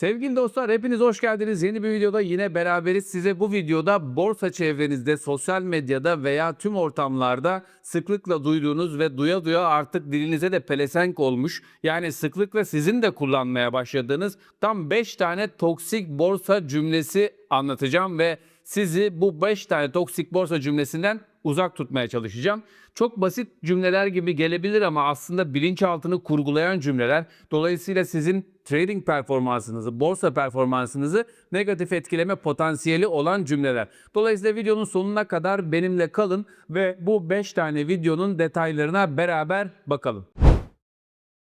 Sevgili dostlar hepiniz hoş geldiniz. Yeni bir videoda yine beraberiz. Size bu videoda borsa çevrenizde, sosyal medyada veya tüm ortamlarda sıklıkla duyduğunuz ve duya duya artık dilinize de pelesenk olmuş. Yani sıklıkla sizin de kullanmaya başladığınız tam 5 tane toksik borsa cümlesi anlatacağım ve sizi bu 5 tane toksik borsa cümlesinden uzak tutmaya çalışacağım. Çok basit cümleler gibi gelebilir ama aslında bilinçaltını kurgulayan cümleler. Dolayısıyla sizin trading performansınızı, borsa performansınızı negatif etkileme potansiyeli olan cümleler. Dolayısıyla videonun sonuna kadar benimle kalın ve bu 5 tane videonun detaylarına beraber bakalım.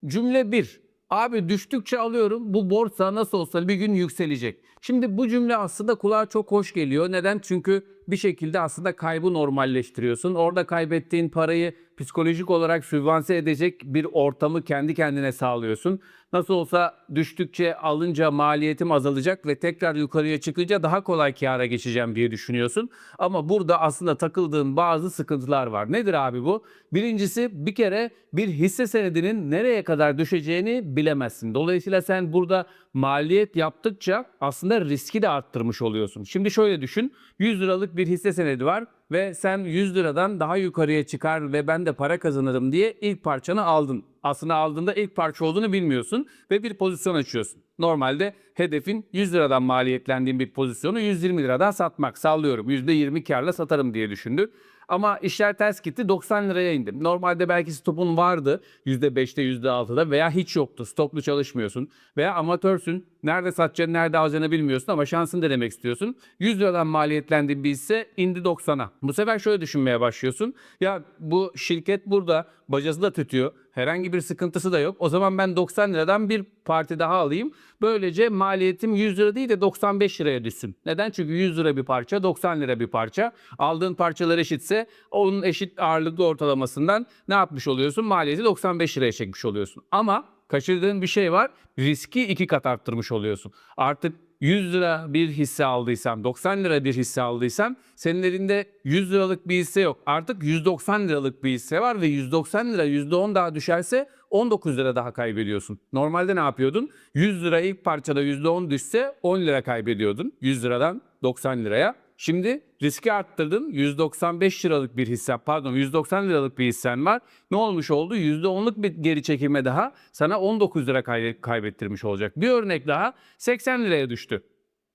Cümle 1. Abi düştükçe alıyorum. Bu borsa nasıl olsa bir gün yükselecek. Şimdi bu cümle aslında kulağa çok hoş geliyor. Neden? Çünkü bir şekilde aslında kaybı normalleştiriyorsun. Orada kaybettiğin parayı psikolojik olarak sübvanse edecek bir ortamı kendi kendine sağlıyorsun. Nasıl olsa düştükçe alınca maliyetim azalacak ve tekrar yukarıya çıkınca daha kolay kâra geçeceğim diye düşünüyorsun. Ama burada aslında takıldığın bazı sıkıntılar var. Nedir abi bu? Birincisi bir kere bir hisse senedinin nereye kadar düşeceğini bilemezsin. Dolayısıyla sen burada maliyet yaptıkça aslında riski de arttırmış oluyorsun. Şimdi şöyle düşün. 100 liralık bir hisse senedi var ve sen 100 liradan daha yukarıya çıkar ve ben de para kazanırım diye ilk parçanı aldın. Aslında aldığında ilk parça olduğunu bilmiyorsun ve bir pozisyon açıyorsun. Normalde hedefin 100 liradan maliyetlendiğin bir pozisyonu 120 liradan satmak. Sallıyorum %20 karla satarım diye düşündü. Ama işler ters gitti 90 liraya indim. Normalde belki stopun vardı %5'te %6'da veya hiç yoktu. Stoplu çalışmıyorsun veya amatörsün. Nerede satacağını nerede alacağını bilmiyorsun ama şansını denemek istiyorsun. 100 liradan maliyetlendiğin bir hisse indi 90'a. Bu sefer şöyle düşünmeye başlıyorsun. Ya bu şirket burada bacası da tütüyor. Herhangi bir sıkıntısı da yok. O zaman ben 90 liradan bir parti daha alayım. Böylece maliyetim 100 lira değil de 95 liraya düşsün. Neden? Çünkü 100 lira bir parça, 90 lira bir parça. Aldığın parçalar eşitse onun eşit ağırlıklı ortalamasından ne yapmış oluyorsun? Maliyeti 95 liraya çekmiş oluyorsun. Ama kaçırdığın bir şey var. Riski iki kat arttırmış oluyorsun. Artık 100 lira bir hisse aldıysan, 90 lira bir hisse aldıysan senin elinde 100 liralık bir hisse yok. Artık 190 liralık bir hisse var ve 190 lira %10 daha düşerse 19 lira daha kaybediyorsun. Normalde ne yapıyordun? 100 lira ilk parçada %10 düşse 10 lira kaybediyordun. 100 liradan 90 liraya. Şimdi riski arttırdın. 195 liralık bir hissen, pardon 190 liralık bir hissen var. Ne olmuş oldu? %10'luk bir geri çekilme daha sana 19 lira kay- kaybettirmiş olacak. Bir örnek daha 80 liraya düştü.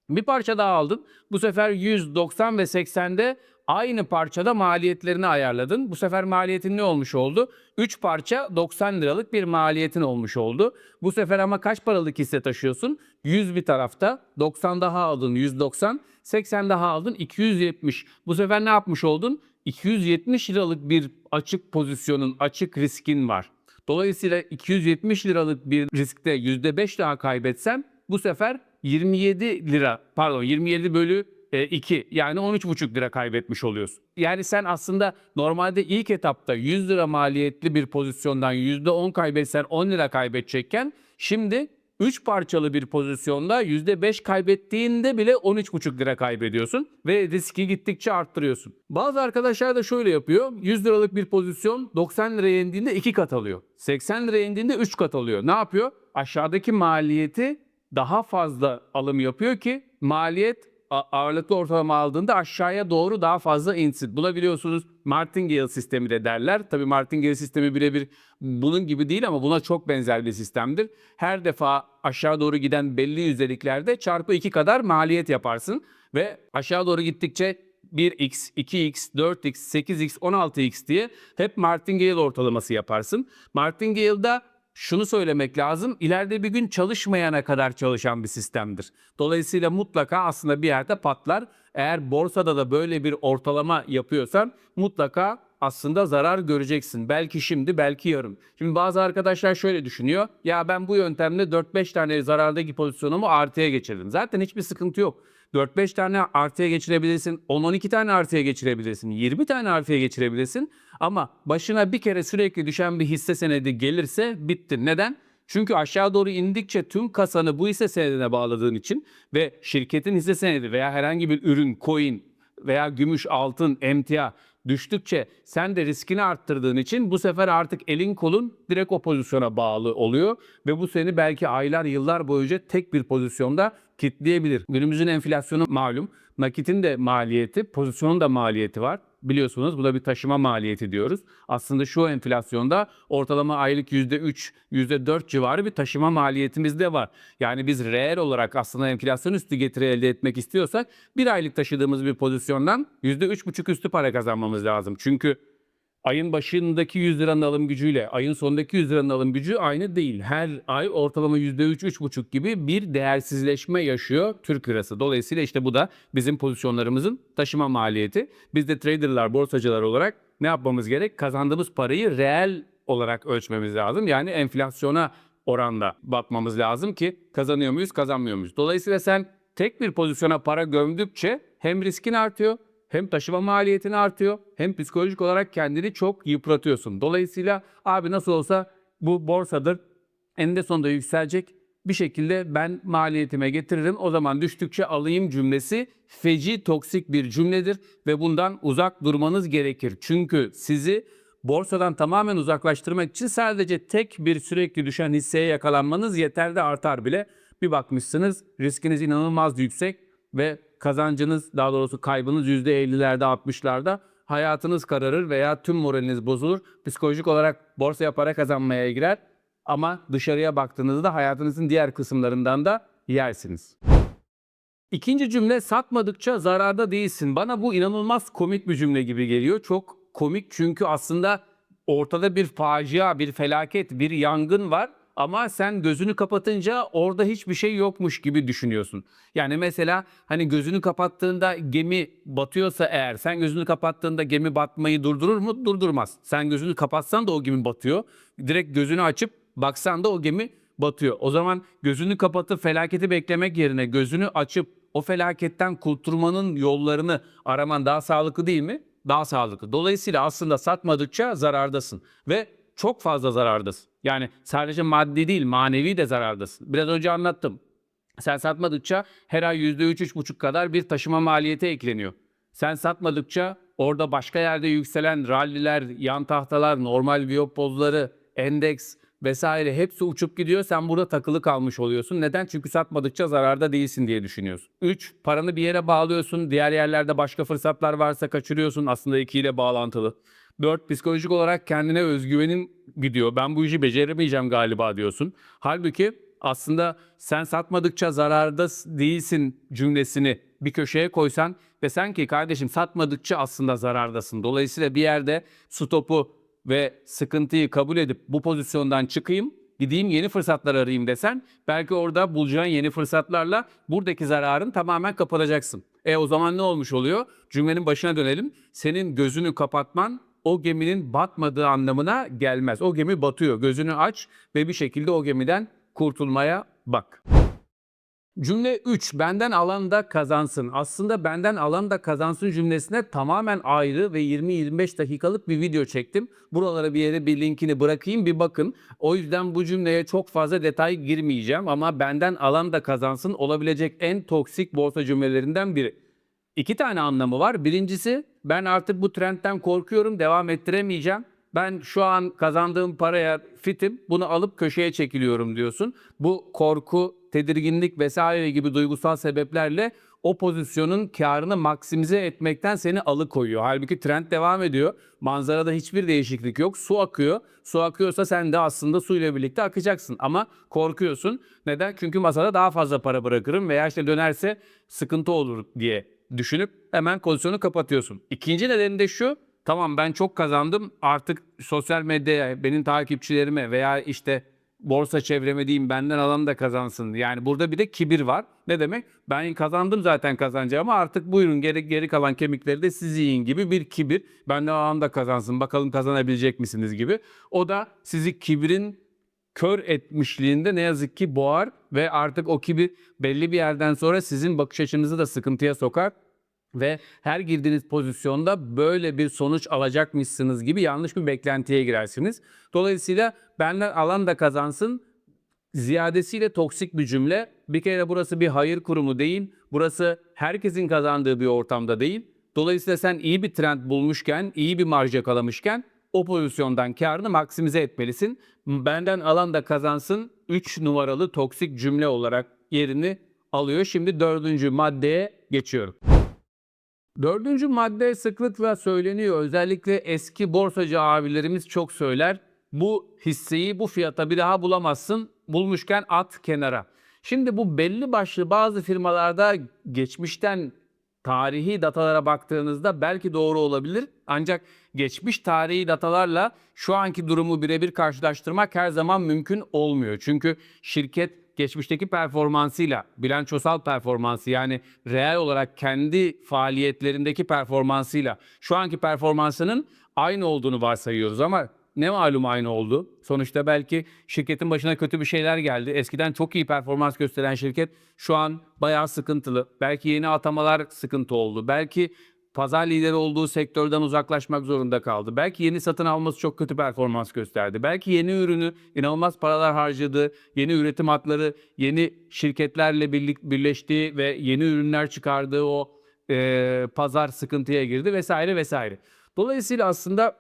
Bir parça daha aldın. Bu sefer 100, 90 ve 80'de aynı parçada maliyetlerini ayarladın. Bu sefer maliyetin ne olmuş oldu? 3 parça 90 liralık bir maliyetin olmuş oldu. Bu sefer ama kaç paralık hisse taşıyorsun? 100 bir tarafta, 90 daha aldın 190, 80 daha aldın 270. Bu sefer ne yapmış oldun? 270 liralık bir açık pozisyonun, açık riskin var. Dolayısıyla 270 liralık bir riskte %5 daha kaybetsem bu sefer 27 lira pardon 27 bölü 2 yani 13,5 lira kaybetmiş oluyorsun. Yani sen aslında normalde ilk etapta 100 lira maliyetli bir pozisyondan %10 kaybetsen 10 lira kaybedecekken şimdi 3 parçalı bir pozisyonda %5 kaybettiğinde bile 13,5 lira kaybediyorsun ve riski gittikçe arttırıyorsun. Bazı arkadaşlar da şöyle yapıyor. 100 liralık bir pozisyon 90 liraya indiğinde 2 kat alıyor. 80 liraya indiğinde 3 kat alıyor. Ne yapıyor? Aşağıdaki maliyeti daha fazla alım yapıyor ki maliyet ağırlıklı ortalama aldığında aşağıya doğru daha fazla insin. Buna biliyorsunuz Martingale sistemi de derler. Tabii Martingale sistemi birebir bunun gibi değil ama buna çok benzer bir sistemdir. Her defa aşağı doğru giden belli yüzdeliklerde çarpı 2 kadar maliyet yaparsın ve aşağı doğru gittikçe 1x, 2x, 4x, 8x, 16x diye hep Martingale ortalaması yaparsın. Martingale'da şunu söylemek lazım. İleride bir gün çalışmayana kadar çalışan bir sistemdir. Dolayısıyla mutlaka aslında bir yerde patlar. Eğer borsada da böyle bir ortalama yapıyorsan mutlaka aslında zarar göreceksin. Belki şimdi, belki yarın. Şimdi bazı arkadaşlar şöyle düşünüyor. Ya ben bu yöntemle 4-5 tane zarardaki pozisyonumu artıya geçirdim. Zaten hiçbir sıkıntı yok. 4-5 tane artıya geçirebilirsin, 10-12 tane artıya geçirebilirsin, 20 tane artıya geçirebilirsin. Ama başına bir kere sürekli düşen bir hisse senedi gelirse bitti. Neden? Çünkü aşağı doğru indikçe tüm kasanı bu hisse senedine bağladığın için ve şirketin hisse senedi veya herhangi bir ürün, coin veya gümüş, altın, emtia düştükçe sen de riskini arttırdığın için bu sefer artık elin kolun direkt o pozisyona bağlı oluyor ve bu seni belki aylar yıllar boyunca tek bir pozisyonda kitleyebilir. Günümüzün enflasyonu malum. Nakitin de maliyeti, pozisyonun da maliyeti var. Biliyorsunuz bu da bir taşıma maliyeti diyoruz. Aslında şu enflasyonda ortalama aylık %3, %4 civarı bir taşıma maliyetimiz de var. Yani biz reel olarak aslında enflasyon üstü getiri elde etmek istiyorsak bir aylık taşıdığımız bir pozisyondan %3,5 üstü para kazanmamız lazım. Çünkü ayın başındaki 100 liranın alım gücüyle ayın sonundaki 100 liranın alım gücü aynı değil. Her ay ortalama %3-3,5 gibi bir değersizleşme yaşıyor Türk lirası. Dolayısıyla işte bu da bizim pozisyonlarımızın taşıma maliyeti. Biz de traderlar, borsacılar olarak ne yapmamız gerek? Kazandığımız parayı reel olarak ölçmemiz lazım. Yani enflasyona oranda bakmamız lazım ki kazanıyor muyuz, kazanmıyor muyuz? Dolayısıyla sen tek bir pozisyona para gömdükçe hem riskin artıyor hem taşıma maliyetin artıyor hem psikolojik olarak kendini çok yıpratıyorsun. Dolayısıyla abi nasıl olsa bu borsadır eninde sonunda yükselecek bir şekilde ben maliyetime getiririm o zaman düştükçe alayım cümlesi feci toksik bir cümledir ve bundan uzak durmanız gerekir. Çünkü sizi borsadan tamamen uzaklaştırmak için sadece tek bir sürekli düşen hisseye yakalanmanız yeterli artar bile. Bir bakmışsınız riskiniz inanılmaz yüksek ve kazancınız daha doğrusu kaybınız %50'lerde 60'larda hayatınız kararır veya tüm moraliniz bozulur. Psikolojik olarak borsaya para kazanmaya girer ama dışarıya baktığınızda hayatınızın diğer kısımlarından da yersiniz. İkinci cümle satmadıkça zararda değilsin. Bana bu inanılmaz komik bir cümle gibi geliyor. Çok komik çünkü aslında ortada bir facia, bir felaket, bir yangın var ama sen gözünü kapatınca orada hiçbir şey yokmuş gibi düşünüyorsun. Yani mesela hani gözünü kapattığında gemi batıyorsa eğer sen gözünü kapattığında gemi batmayı durdurur mu? Durdurmaz. Sen gözünü kapatsan da o gemi batıyor. Direkt gözünü açıp baksan da o gemi batıyor. O zaman gözünü kapatıp felaketi beklemek yerine gözünü açıp o felaketten kurtulmanın yollarını araman daha sağlıklı değil mi? Daha sağlıklı. Dolayısıyla aslında satmadıkça zarardasın ve çok fazla zarardasın. Yani sadece maddi değil manevi de zarardasın. Biraz önce anlattım. Sen satmadıkça her ay %3-3,5 kadar bir taşıma maliyeti ekleniyor. Sen satmadıkça orada başka yerde yükselen ralliler, yan tahtalar, normal viyop endeks vesaire hepsi uçup gidiyor. Sen burada takılı kalmış oluyorsun. Neden? Çünkü satmadıkça zararda değilsin diye düşünüyorsun. 3. Paranı bir yere bağlıyorsun. Diğer yerlerde başka fırsatlar varsa kaçırıyorsun. Aslında 2 ile bağlantılı. 4. Psikolojik olarak kendine özgüvenin gidiyor. Ben bu işi beceremeyeceğim galiba diyorsun. Halbuki aslında sen satmadıkça zararda değilsin cümlesini bir köşeye koysan ve sen ki kardeşim satmadıkça aslında zarardasın. Dolayısıyla bir yerde stopu ve sıkıntıyı kabul edip bu pozisyondan çıkayım, gideyim yeni fırsatlar arayayım desen belki orada bulacağın yeni fırsatlarla buradaki zararın tamamen kapatacaksın. E o zaman ne olmuş oluyor? Cümlenin başına dönelim. Senin gözünü kapatman o geminin batmadığı anlamına gelmez. O gemi batıyor. Gözünü aç ve bir şekilde o gemiden kurtulmaya bak. Cümle 3. Benden alan da kazansın. Aslında benden alan da kazansın cümlesine tamamen ayrı ve 20-25 dakikalık bir video çektim. Buralara bir yere bir linkini bırakayım bir bakın. O yüzden bu cümleye çok fazla detay girmeyeceğim ama benden alan da kazansın olabilecek en toksik borsa cümlelerinden biri. İki tane anlamı var. Birincisi ben artık bu trendten korkuyorum, devam ettiremeyeceğim. Ben şu an kazandığım paraya fitim, bunu alıp köşeye çekiliyorum diyorsun. Bu korku, tedirginlik vesaire gibi duygusal sebeplerle o pozisyonun karını maksimize etmekten seni alıkoyuyor. Halbuki trend devam ediyor. Manzarada hiçbir değişiklik yok. Su akıyor. Su akıyorsa sen de aslında suyla birlikte akacaksın. Ama korkuyorsun. Neden? Çünkü masada daha fazla para bırakırım veya işte dönerse sıkıntı olur diye düşünüp hemen pozisyonu kapatıyorsun. İkinci nedeni de şu. Tamam ben çok kazandım. Artık sosyal medyaya, benim takipçilerime veya işte borsa çevreme diyeyim benden alan da kazansın. Yani burada bir de kibir var. Ne demek? Ben kazandım zaten kazanacağımı artık buyurun geri, geri kalan kemikleri de siz yiyin gibi bir kibir. Benden alan da kazansın bakalım kazanabilecek misiniz gibi. O da sizi kibrin kör etmişliğinde ne yazık ki boğar ve artık o kibir belli bir yerden sonra sizin bakış açınızı da sıkıntıya sokar ve her girdiğiniz pozisyonda böyle bir sonuç alacakmışsınız gibi yanlış bir beklentiye girersiniz. Dolayısıyla benden alan da kazansın ziyadesiyle toksik bir cümle. Bir kere burası bir hayır kurumu değil. Burası herkesin kazandığı bir ortamda değil. Dolayısıyla sen iyi bir trend bulmuşken, iyi bir marj yakalamışken o pozisyondan karını maksimize etmelisin. Benden alan da kazansın 3 numaralı toksik cümle olarak yerini alıyor. Şimdi dördüncü maddeye geçiyorum. Dördüncü madde sıklıkla söyleniyor. Özellikle eski borsacı abilerimiz çok söyler. Bu hisseyi bu fiyata bir daha bulamazsın. Bulmuşken at kenara. Şimdi bu belli başlı bazı firmalarda geçmişten tarihi datalara baktığınızda belki doğru olabilir. Ancak geçmiş tarihi datalarla şu anki durumu birebir karşılaştırmak her zaman mümkün olmuyor. Çünkü şirket geçmişteki performansıyla, bilançosal performansı yani reel olarak kendi faaliyetlerindeki performansıyla şu anki performansının aynı olduğunu varsayıyoruz ama ne malum aynı oldu. Sonuçta belki şirketin başına kötü bir şeyler geldi. Eskiden çok iyi performans gösteren şirket şu an bayağı sıkıntılı. Belki yeni atamalar sıkıntı oldu. Belki pazar lideri olduğu sektörden uzaklaşmak zorunda kaldı. Belki yeni satın alması çok kötü performans gösterdi. Belki yeni ürünü inanılmaz paralar harcadı. Yeni üretim hatları, yeni şirketlerle birlik, birleştiği ve yeni ürünler çıkardığı o e, pazar sıkıntıya girdi vesaire vesaire. Dolayısıyla aslında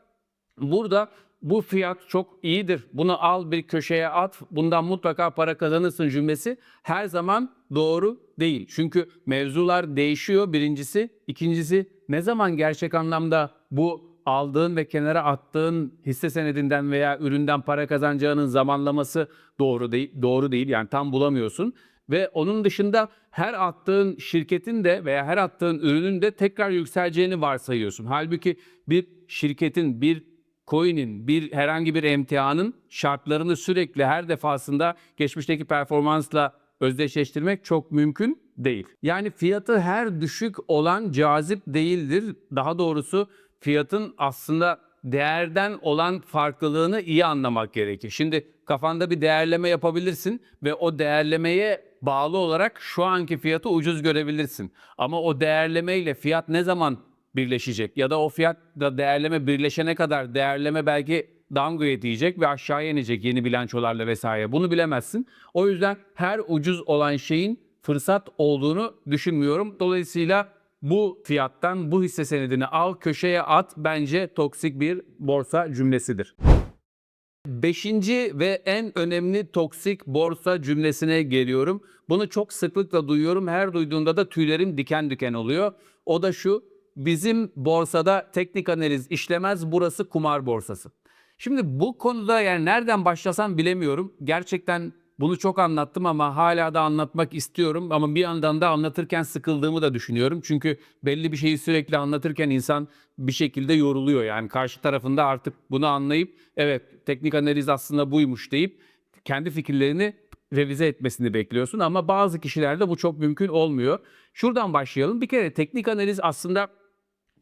burada bu fiyat çok iyidir. Bunu al bir köşeye at. Bundan mutlaka para kazanırsın cümlesi her zaman doğru değil. Çünkü mevzular değişiyor birincisi. İkincisi ne zaman gerçek anlamda bu aldığın ve kenara attığın hisse senedinden veya üründen para kazanacağının zamanlaması doğru değil. Doğru değil. Yani tam bulamıyorsun. Ve onun dışında her attığın şirketin de veya her attığın ürünün de tekrar yükseleceğini varsayıyorsun. Halbuki bir şirketin, bir coin'in, bir herhangi bir emtianın şartlarını sürekli her defasında geçmişteki performansla özdeşleştirmek çok mümkün değil. Yani fiyatı her düşük olan cazip değildir. Daha doğrusu fiyatın aslında değerden olan farklılığını iyi anlamak gerekir. Şimdi kafanda bir değerleme yapabilirsin ve o değerlemeye bağlı olarak şu anki fiyatı ucuz görebilirsin. Ama o değerlemeyle fiyat ne zaman birleşecek ya da o fiyatla değerleme birleşene kadar değerleme belki downgrade diyecek ve aşağıya inecek yeni bilançolarla vesaire. Bunu bilemezsin. O yüzden her ucuz olan şeyin fırsat olduğunu düşünmüyorum. Dolayısıyla bu fiyattan bu hisse senedini al köşeye at bence toksik bir borsa cümlesidir. Beşinci ve en önemli toksik borsa cümlesine geliyorum. Bunu çok sıklıkla duyuyorum. Her duyduğumda da tüylerim diken diken oluyor. O da şu. Bizim borsada teknik analiz işlemez. Burası kumar borsası. Şimdi bu konuda yani nereden başlasam bilemiyorum. Gerçekten bunu çok anlattım ama hala da anlatmak istiyorum ama bir yandan da anlatırken sıkıldığımı da düşünüyorum. Çünkü belli bir şeyi sürekli anlatırken insan bir şekilde yoruluyor. Yani karşı tarafında artık bunu anlayıp evet teknik analiz aslında buymuş deyip kendi fikirlerini revize etmesini bekliyorsun ama bazı kişilerde bu çok mümkün olmuyor. Şuradan başlayalım. Bir kere teknik analiz aslında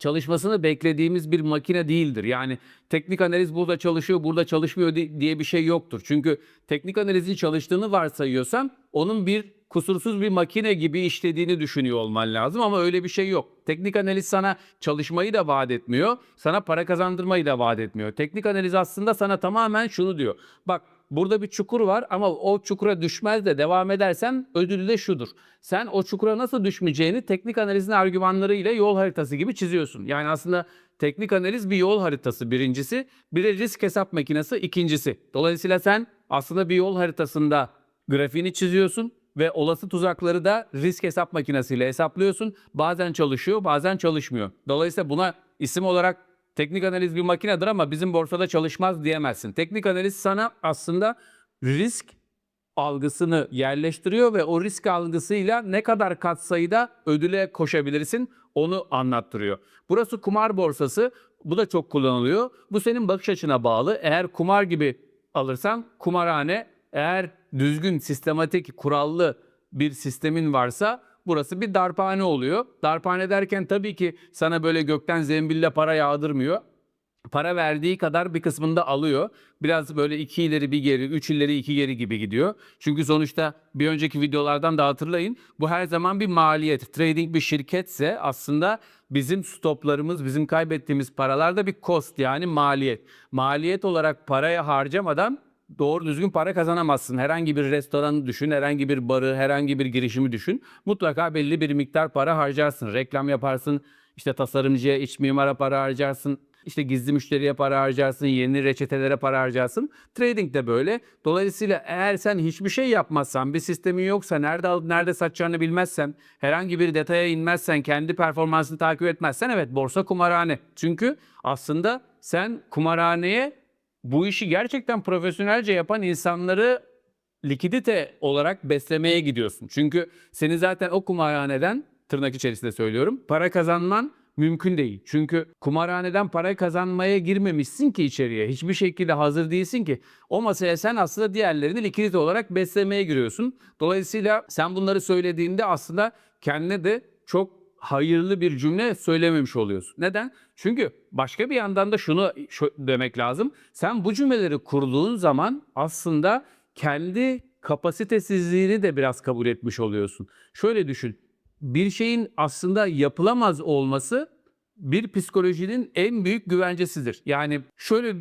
çalışmasını beklediğimiz bir makine değildir. Yani teknik analiz burada çalışıyor, burada çalışmıyor diye bir şey yoktur. Çünkü teknik analizin çalıştığını varsayıyorsan onun bir kusursuz bir makine gibi işlediğini düşünüyor olman lazım ama öyle bir şey yok. Teknik analiz sana çalışmayı da vaat etmiyor, sana para kazandırmayı da vaat etmiyor. Teknik analiz aslında sana tamamen şunu diyor. Bak burada bir çukur var ama o çukura düşmez de devam edersen ödülü de şudur. Sen o çukura nasıl düşmeyeceğini teknik analizin argümanları ile yol haritası gibi çiziyorsun. Yani aslında teknik analiz bir yol haritası birincisi, bir de risk hesap makinesi ikincisi. Dolayısıyla sen aslında bir yol haritasında grafiğini çiziyorsun ve olası tuzakları da risk hesap makinesiyle hesaplıyorsun. Bazen çalışıyor, bazen çalışmıyor. Dolayısıyla buna isim olarak teknik analiz bir makinedir ama bizim borsada çalışmaz diyemezsin. Teknik analiz sana aslında risk algısını yerleştiriyor ve o risk algısıyla ne kadar katsayıda ödüle koşabilirsin onu anlattırıyor. Burası kumar borsası. Bu da çok kullanılıyor. Bu senin bakış açına bağlı. Eğer kumar gibi alırsan kumarhane, eğer düzgün, sistematik, kurallı bir sistemin varsa burası bir darphane oluyor. Darphane derken tabii ki sana böyle gökten zembille para yağdırmıyor. Para verdiği kadar bir kısmını da alıyor. Biraz böyle iki ileri bir geri, üç ileri iki geri gibi gidiyor. Çünkü sonuçta bir önceki videolardan da hatırlayın. Bu her zaman bir maliyet. Trading bir şirketse aslında bizim stoplarımız, bizim kaybettiğimiz paralar da bir cost yani maliyet. Maliyet olarak paraya harcamadan doğru düzgün para kazanamazsın. Herhangi bir restoranı düşün, herhangi bir barı, herhangi bir girişimi düşün. Mutlaka belli bir miktar para harcarsın. Reklam yaparsın, işte tasarımcıya, iç mimara para harcarsın, işte gizli müşteriye para harcarsın, yeni reçetelere para harcarsın. Trading de böyle. Dolayısıyla eğer sen hiçbir şey yapmazsan, bir sistemin yoksa, nerede alıp nerede satacağını bilmezsen, herhangi bir detaya inmezsen, kendi performansını takip etmezsen evet borsa kumarhane. Çünkü aslında sen kumarhaneye bu işi gerçekten profesyonelce yapan insanları likidite olarak beslemeye gidiyorsun. Çünkü seni zaten o kumarhaneden tırnak içerisinde söylüyorum para kazanman mümkün değil. Çünkü kumarhaneden para kazanmaya girmemişsin ki içeriye. Hiçbir şekilde hazır değilsin ki. O masaya sen aslında diğerlerini likidite olarak beslemeye giriyorsun. Dolayısıyla sen bunları söylediğinde aslında kendine de çok hayırlı bir cümle söylememiş oluyorsun. Neden? Çünkü başka bir yandan da şunu şu- demek lazım. Sen bu cümleleri kurduğun zaman aslında kendi kapasitesizliğini de biraz kabul etmiş oluyorsun. Şöyle düşün. Bir şeyin aslında yapılamaz olması bir psikolojinin en büyük güvencesidir. Yani şöyle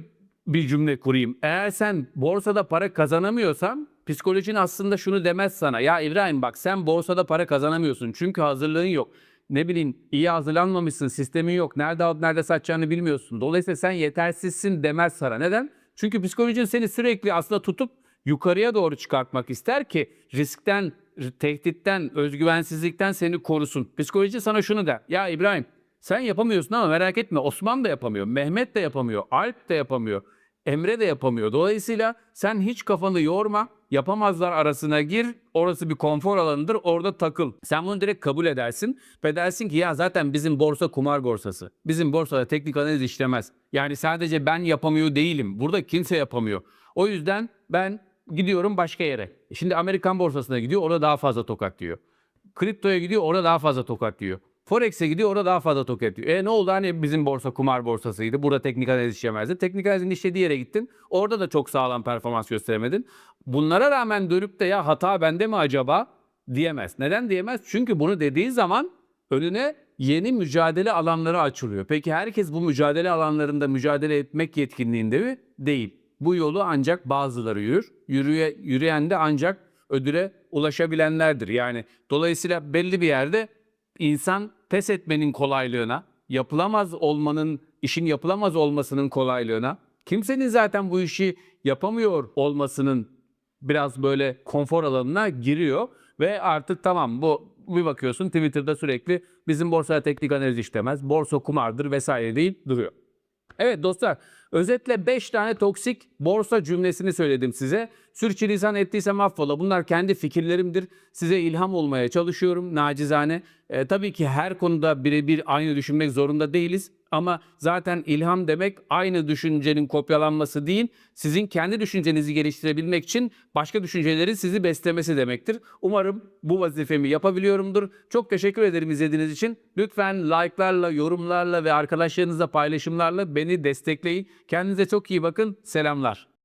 bir cümle kurayım. Eğer sen borsada para kazanamıyorsan psikolojin aslında şunu demez sana. Ya İbrahim bak sen borsada para kazanamıyorsun çünkü hazırlığın yok. Ne bileyim iyi hazırlanmamışsın, sistemin yok. Nerede alıp nerede satacağını bilmiyorsun. Dolayısıyla sen yetersizsin demez sana. Neden? Çünkü psikolojin seni sürekli aslında tutup yukarıya doğru çıkartmak ister ki riskten, tehditten, özgüvensizlikten seni korusun. Psikoloji sana şunu der. Ya İbrahim sen yapamıyorsun ama merak etme Osman da yapamıyor, Mehmet de yapamıyor, Alp de yapamıyor, Emre de yapamıyor. Dolayısıyla sen hiç kafanı yorma, yapamazlar arasına gir, orası bir konfor alanıdır, orada takıl. Sen bunu direkt kabul edersin ve dersin ki ya zaten bizim borsa kumar borsası. Bizim borsada teknik analiz işlemez. Yani sadece ben yapamıyor değilim, burada kimse yapamıyor. O yüzden ben gidiyorum başka yere. Şimdi Amerikan borsasına gidiyor, orada daha fazla tokat diyor. Kriptoya gidiyor, orada daha fazla tokat diyor. Forex'e gidiyor, orada daha fazla tokat diyor. E ne oldu hani bizim borsa kumar borsasıydı. Burada teknik analiz işlemezdi. Teknik analizin işlediği yere gittin. Orada da çok sağlam performans gösteremedin. Bunlara rağmen dönüp de ya hata bende mi acaba diyemez. Neden diyemez? Çünkü bunu dediği zaman önüne yeni mücadele alanları açılıyor. Peki herkes bu mücadele alanlarında mücadele etmek yetkinliğinde mi? Değil. Bu yolu ancak bazıları yürür. Yürüye, yürüyen de ancak ödüle ulaşabilenlerdir. Yani dolayısıyla belli bir yerde insan pes etmenin kolaylığına, yapılamaz olmanın, işin yapılamaz olmasının kolaylığına, kimsenin zaten bu işi yapamıyor olmasının biraz böyle konfor alanına giriyor ve artık tamam bu bir bakıyorsun Twitter'da sürekli bizim borsaya teknik analiz işlemez, borsa kumardır vesaire deyip duruyor. Evet dostlar, özetle 5 tane toksik borsa cümlesini söyledim size. Sürçülisan ettiysem affola. Bunlar kendi fikirlerimdir. Size ilham olmaya çalışıyorum nacizane. Ee, tabii ki her konuda birebir aynı düşünmek zorunda değiliz. Ama zaten ilham demek aynı düşüncenin kopyalanması değil, sizin kendi düşüncenizi geliştirebilmek için başka düşüncelerin sizi beslemesi demektir. Umarım bu vazifemi yapabiliyorumdur. Çok teşekkür ederim izlediğiniz için. Lütfen like'larla, yorumlarla ve arkadaşlarınızla paylaşımlarla beni destekleyin. Kendinize çok iyi bakın. Selamlar.